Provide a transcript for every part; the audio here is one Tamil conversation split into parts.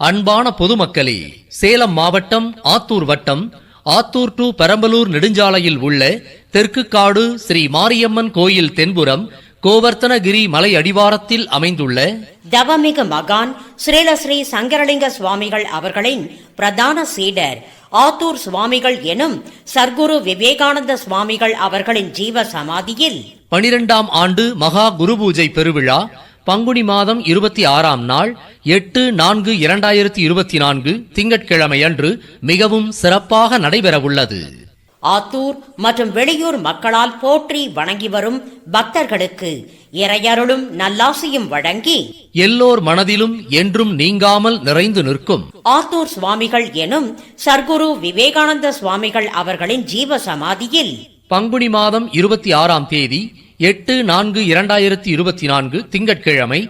அன்பான பொதுமக்களே சேலம் மாவட்டம் ஆத்தூர் வட்டம் ஆத்தூர் டு பெரம்பலூர் நெடுஞ்சாலையில் உள்ள தெற்குக்காடு ஸ்ரீ மாரியம்மன் கோயில் தென்புறம் கோவர்த்தனகிரி மலை அடிவாரத்தில் அமைந்துள்ள தவமிகு மகான் ஸ்ரீலஸ்ரீ சங்கரலிங்க சுவாமிகள் அவர்களின் பிரதான சீடர் ஆத்தூர் சுவாமிகள் எனும் சர்க்குரு விவேகானந்த சுவாமிகள் அவர்களின் ஜீவ சமாதியில் பனிரெண்டாம் ஆண்டு மகா குரு பூஜை பெருவிழா பங்குனி மாதம் இருபத்தி ஆறாம் நாள் எட்டு நான்கு இரண்டாயிரத்தி இருபத்தி நான்கு திங்கட்கிழமை அன்று மிகவும் சிறப்பாக நடைபெறவுள்ளது. ஆத்தூர் மற்றும் வெளியூர் மக்களால் போற்றி வணங்கி வரும் பக்தர்களுக்கு இறையருளும் நல்லாசியும் வழங்கி எல்லோர் மனதிலும் என்றும் நீங்காமல் நிறைந்து நிற்கும். ஆத்தூர் சுவாமிகள் எனும் சர்க்குரு விவேகானந்த சுவாமிகள் அவர்களின் ஜீவ சமாதியில் பங்குனி மாதம் இருபத்தி ஆறாம் தேதி எட்டு நான்கு இரண்டாயிரத்தி இருபத்தி நான்கு திங்கட்கிழமை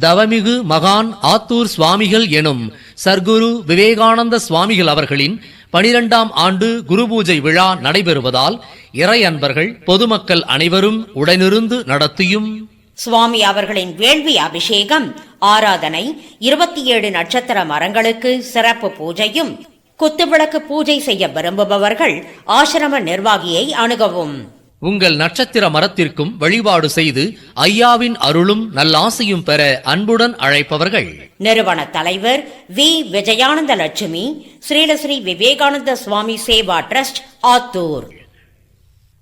தவமிகு மகான் ஆத்தூர் சுவாமிகள் எனும் சர்க்குரு விவேகானந்த சுவாமிகள் அவர்களின் பனிரெண்டாம் ஆண்டு குரு பூஜை விழா நடைபெறுவதால் இறை அன்பர்கள் பொதுமக்கள் அனைவரும் உடனிருந்து நடத்தியும். சுவாமி அவர்களின் வேள்வி அபிஷேகம் ஆராதனை இருபத்தி ஏழு நட்சத்திர மரங்களுக்கு சிறப்பு பூஜையும் குத்துவிளக்கு பூஜை செய்ய விரும்புபவர்கள் ஆசிரம நிர்வாகியை அணுகவும். உங்கள் நட்சத்திர மரத்திற்கும் வழிபாடு செய்து ஐயாவின் அருளும் நல்லாசையும் பெற அன்புடன் அழைப்பவர்கள். நிறுவன தலைவர் வி. விஜயானந்த லட்சுமி ஸ்ரீலஸ்ரீ விவேகானந்த சுவாமி சேவா ட்ரஸ்ட் ஆத்தூர்.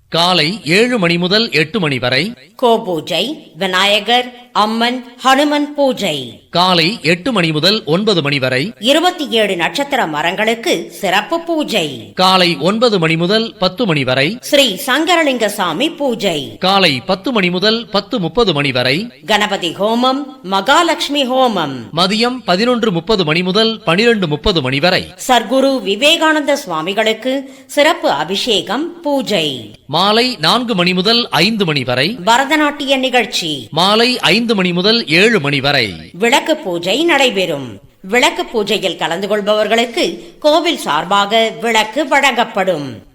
காலை ஏழு மணி முதல் எட்டு மணி வரை கோபூஜை விநாயகர் அம்மன் ஹனுமன் பூஜை. காலை எட்டு மணி முதல் ஒன்பது மணி வரை. இருபத்தி ஏழு நட்சத்திர மரங்களுக்கு சிறப்பு பூஜை. காலை ஒன்பது மணி முதல் பத்து மணி வரை. ஸ்ரீ சங்கரலிங்க சாமி பூஜை. காலை பத்து மணி முதல் பத்து முப்பது மணி வரை. கணபதி ஹோமம் மகாலட்சுமி ஹோமம். மதியம் பதினொன்று முப்பது மணி முதல் பனிரெண்டு முப்பது மணி வரை. சர்க்குரு விவேகானந்த சுவாமிகளுக்கு சிறப்பு அபிஷேகம் பூஜை. மாலை நான்கு மணி முதல் ஐந்து மணி வரை. பரதநாட்டிய நிகழ்ச்சி. மாலை ஐந்து மணி முதல் ஏழு மணி வரை. விளக்கு பூஜை நடைபெறும். விளக்கு பூஜையில் கலந்து கொள்பவர்களுக்கு கோவில் சார்பாக விளக்கு வழங்கப்படும்.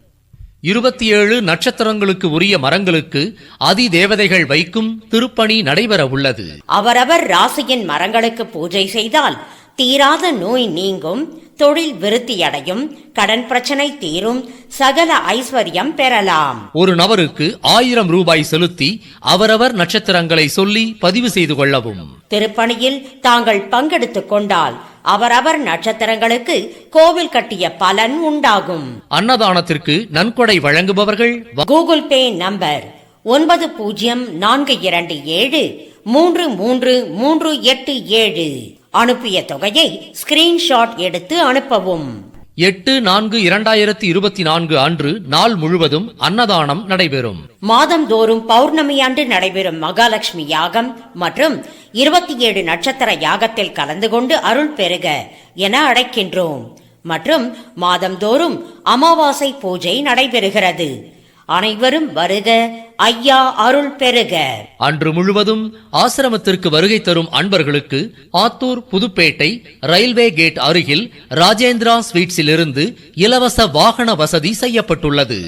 இருபத்தி ஏழு நட்சத்திரங்களுக்கு உரிய மரங்களுக்கு அதி தேவதைகள் வைக்கும் திருப்பணி நடைபெற உள்ளது. அவரவர் ராசியின் மரங்களுக்கு பூஜை செய்தால் தீராத நோய் நீங்கும். தொழில் விருத்தியடையும் கடன் பிரச்சனை தீரும் சகல ஐஸ்வர்யம் பெறலாம். ஒரு நபருக்கு ஆயிரம் ரூபாய் செலுத்தி அவரவர் நட்சத்திரங்களை சொல்லி பதிவு செய்து கொள்ளவும். திருப்பணியில் தாங்கள் பங்கெடுத்துக் கொண்டால் அவரவர் நட்சத்திரங்களுக்கு கோவில் கட்டிய பலன் உண்டாகும். அன்னதானத்திற்கு நன்கொடை வழங்குபவர்கள் கூகுள் பே நம்பர் ஒன்பது பூஜ்ஜியம் நான்கு இரண்டு ஏழு மூன்று மூன்று மூன்று எட்டு ஏழு. அனுப்பிய தொகையை ஸ்கிரீன்ஷாட் எடுத்து அனுப்பவும். எட்டு நான்கு இரண்டாயிரத்தி இருபத்தி நான்கு அன்று நாள் முழுவதும் அன்னதானம் நடைபெறும். மாதந்தோறும் பௌர்ணமி அன்று நடைபெறும் மகாலட்சுமி யாகம் மற்றும் இருபத்தி ஏழு நட்சத்திர யாகத்தில் கலந்து கொண்டு அருள் பெறுக என அழைக்கின்றோம். மற்றும் மாதந்தோறும் அமாவாசை பூஜை நடைபெறுகிறது. அனைவரும் வருக ஐயா அருள் பெருக அன்று முழுவதும் ஆசிரமத்திற்கு வருகை தரும் அன்பர்களுக்கு ஆத்தூர் புதுப்பேட்டை ரயில்வே கேட் அருகில் ராஜேந்திரா ஸ்வீட்ஸிலிருந்து இலவச வாகன வசதி செய்யப்பட்டுள்ளது.